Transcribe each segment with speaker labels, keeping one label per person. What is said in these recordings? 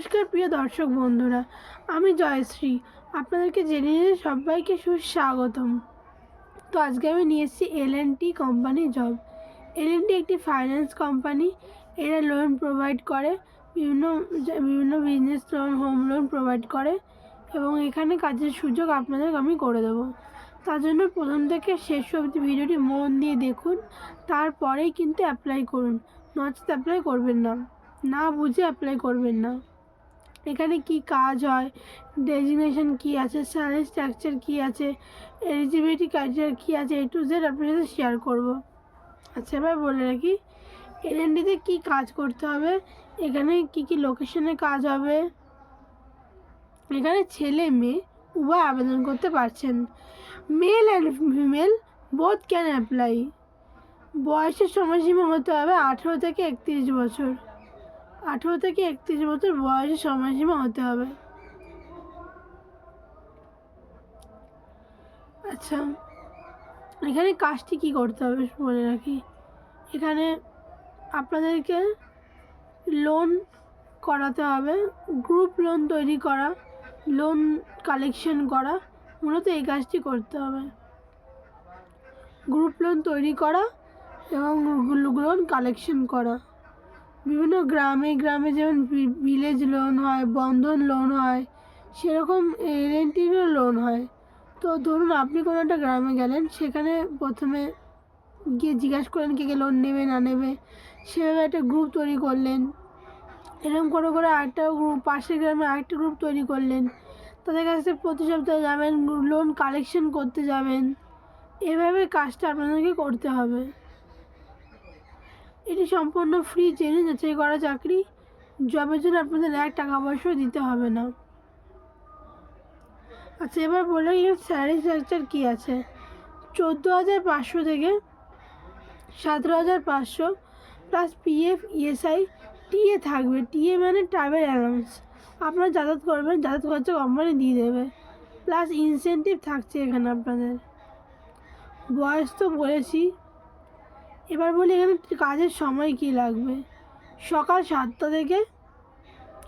Speaker 1: নমস্কার প্রিয় দর্শক বন্ধুরা, আমি জয়শ্রী। আপনাদেরকে জেনে নিয়ে সবাইকে সুস্বাগতম। তো আজকে আমি নিয়ে এসেছি L N T company job L T একটি ফাইন্যান্স কোম্পানি এরা লোন প্রোভাইড করে, বিভিন্ন বিভিন্ন business loan home loan provide করে, এবং এখানে কাজের সুযোগ আপনাদের আমি করে দেবো। তার জন্য প্রথম থেকে শেষ অবধি ভিডিওটি মন দিয়ে দেখুন, তারপরেই কিন্তু অ্যাপ্লাই করুন। নচেত অ্যাপ্লাই করবেন না। না বুঝে অ্যাপ্লাই করবেন না। এখানে কি কাজ হয়? ডেজিগনেশন কি আছে? স্যালারি স্ট্রাকচার কি আছে? এলিজিবিলিটি ক্রাইটেরিয়া কী আছে? এ টু জেড আপনার সাথে শেয়ার করব। আচ্ছা এবার বলে রাখি এলএনডিতে কী কাজ করতে হবে? এখানে কি কি লোকেশনে কাজ হবে? এখানে ছেলে, মেয়ে উভয় আবেদন করতে পারছেন। Male and female both can apply বয়সের সময়সীমা হতে হবে আঠেরো থেকে একত্রিশ বছর। আঠেরো থেকে একত্রিশ বছর বয়সের সময়সীমা হতে হবে। আচ্ছা এখানে কাজটি কী করতে হবে বলে রাখি। এখানে আপনাদেরকে লোন করাতে হবে গ্রুপ লোন তৈরি করা লোন কালেকশন করা, মূলত এই কাজটি করতে হবে। গ্রুপ লোন তৈরি করা এবং লোন কালেকশন করা। বিভিন্ন গ্রামে গ্রামে যেমন ভিলেজ লোন হয়, বন্ধন লোন হয়, সেরকম এলএনটিরও লোন হয়। তো ধরুন আপনি কোনো একটা গ্রামে গেলেন, সেখানে প্রথমে গিয়ে জিজ্ঞাসা করলেন কে কে লোন নেবে, না নেবে। সেভাবে একটা গ্রুপ তৈরি করলেন। এরকম করে করে আরেকটা গ্রুপ পাশের গ্রামে আরেকটা গ্রুপ তৈরি করলেন। তাদের কাছে প্রতি সপ্তাহে যাবেন লোন কালেকশন করতে যাবেন। এভাবে কাজটা আপনাদেরকে করতে হবে। এটি সম্পূর্ণ ফ্রি জেনে যাচাই করা চাকরি। জবের জন্য আপনাদের এক টাকা পয়সাও দিতে হবে না। আচ্ছা এবার বলে স্যালারি স্ট্রাকচার কী আছে? চোদ্দ হাজার পাঁচশো থেকে সতেরো হাজার পাঁচশো প্লাস পিএফ ইএসআই টিএ থাকবে। টিএ মানে ট্রাভেল অ্যালাউন্স আপনারা যাতায়াত করবেন, যাতায়াত খরচা কোম্পানি দিয়ে দেবে। প্লাস ইনসেন্টিভ থাকছে এখানে আপনাদের। বয়স তো বলেছি। এবার বলি, এখানে কাজের সময় কী লাগবে? সকাল সাতটা থেকে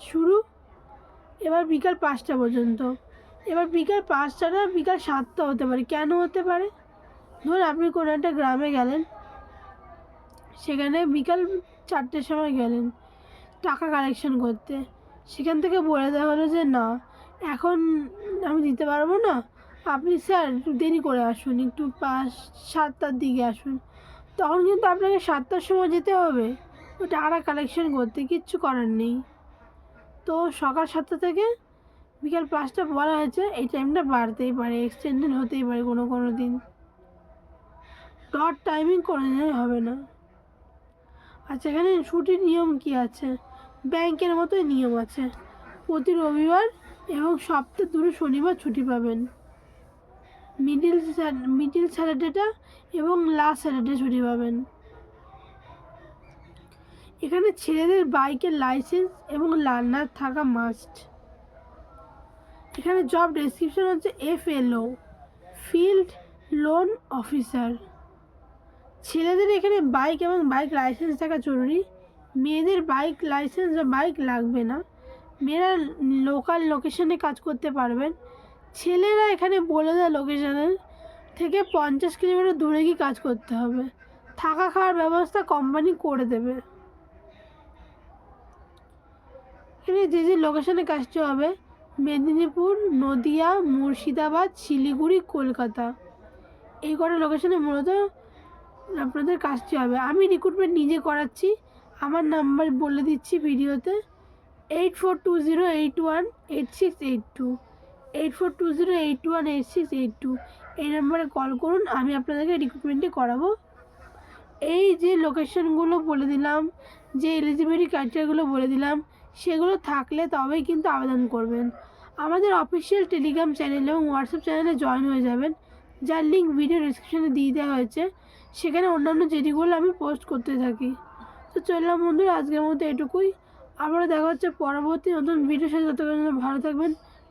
Speaker 1: শুরু, এবার বিকাল পাঁচটা পর্যন্ত। এবার বিকাল পাঁচটাটা বিকাল সাতটা হতে পারে। কেন হতে পারে? ধরুন আপনি কোনো একটা গ্রামে গেলেন, সেখানে বিকাল চারটের সময় গেলেন টাকা কালেকশন করতে। সেখান থেকে বলে দেওয়া হলো যে, না, এখন আমি দিতে পারব না। আপনি, স্যার, একটু দেরি করে আসুন, একটু পাঁচ সাতটার দিকে আসুন। তখন কিন্তু আপনাকে সাতটার সময় যেতে হবে। ওই টাকাটা কালেকশন করতে কিচ্ছু করার নেই। তো সকাল সাতটা থেকে বিকাল পাঁচটা বলা হয়েছে, এই টাইমটা বাড়তেই পারে এক্সটেন্ডেড হতেই পারে কোনো কোনো দিন। ডট টাইমিং করে নিলে হবে না। আচ্ছা এখানে ছুটির নিয়ম কি আছে? ব্যাংকের মতোই নিয়ম আছে। প্রতি রবিবার এবং সপ্তাহে দুটো শনিবার ছুটি পাবেন। মিডিল মিডিল স্যাটারডেটা এবং লাস্ট স্যাটারডে ছুটি পাবেন। এখানে ছেলেদের বাইকের লাইসেন্স এবং লার্নার থাকা মাস্ট এখানে জব ডেসক্রিপশন হচ্ছে F L O field loan officer ছেলেদের এখানে বাইক এবং বাইক লাইসেন্স থাকা জরুরি। মেয়েদের বাইক লাইসেন্স বা বাইক লাগবে না। মেয়েরা লোকাল লোকেশনে কাজ করতে পারবেন। ছেলেরা এখানে বলে দেয় লোকেশনের থেকে পঞ্চাশ কিলোমিটার দূরে গিয়ে কাজ করতে হবে। থাকা খাওয়ার ব্যবস্থা কোম্পানি করে দেবে। এখানে যে যে লোকেশনে কাজটি হবে, মেদিনীপুর, নদিয়া, মুর্শিদাবাদ, শিলিগুড়ি, কলকাতা। এই কটা লোকেশনে মূলত আপনাদের কাজটি হবে। আমি রিক্রুটমেন্ট নিজে করাচ্ছি। আমার নাম্বার বলে দিচ্ছি ভিডিওতে। Eight four two zero eight one eight six eight two eight four two zero eight one eight six eight two এই নাম্বারে কল করুন, আমি আপনাদেরকে রিক্রুটমেন্টে করাবো। এই যে লোকেশনগুলো বলে দিলাম, যে এলিজিবিলিটি ক্রাইটেরিয়াগুলো বলে দিলাম, সেগুলো থাকলে তবেই কিন্তু আবেদন করবেন। আমাদের অফিসিয়াল টেলিগ্রাম চ্যানেল এবং হোয়াটসঅ্যাপ চ্যানেলে জয়েন হয়ে যাবেন, যার লিঙ্ক ভিডিও ডিসক্রিপশানে দিয়ে দেওয়া হয়েছে। সেখানে অন্যান্য যেটিগুলো আমি পোস্ট করতে থাকি। তো চললাম বন্ধুরা, আজকের মতো এটুকুই। আবারও দেখা হচ্ছে পরবর্তী নতুন ভিডিওর সাথে ততক্ষণ ভালো থাকবেন।